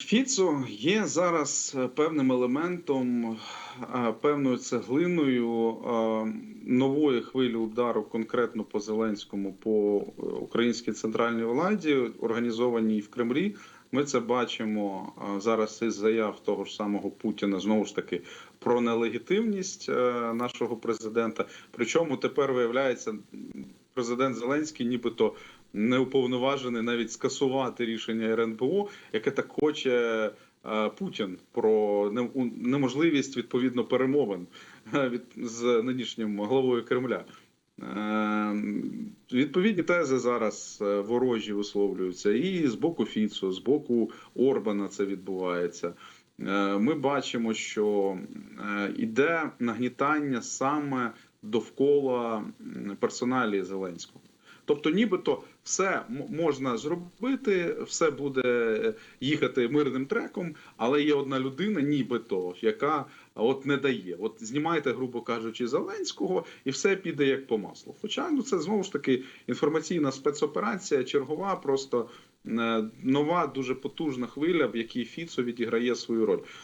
Фіцо є зараз е, певним елементом, е, певною цеглиною е, нової хвилі удару конкретно по Зеленському, по українській центральній владі, організованій в Кремлі. Ми це бачимо зараз із заяв того ж самого Путіна знову ж таки про нелегітимність нашого президента. Причому тепер виявляється, президент Зеленський, нібито не уповноважений навіть скасувати рішення РНБО, яке так хоче е, Путін про не- неможливість відповідно перемовин е, від з нинішнім главою Кремля. Е, Відповідні тези зараз ворожі висловлюються і з боку Фіцо, з боку Орбана це відбувається. Ми бачимо, що іде нагнітання саме довкола м, персоналії Зеленського. Тобто, нібито все можна зробити, все буде їхати мирним треком, але є одна людина, нібито, яка от не дає. От знімайте, грубо кажучи, Зеленського, і все піде як по маслу. Хоча ну це знову ж таки інформаційна спецоперація, чергова, просто е, нова, дуже потужна хвиля, в якій Фіцо відіграє свою роль.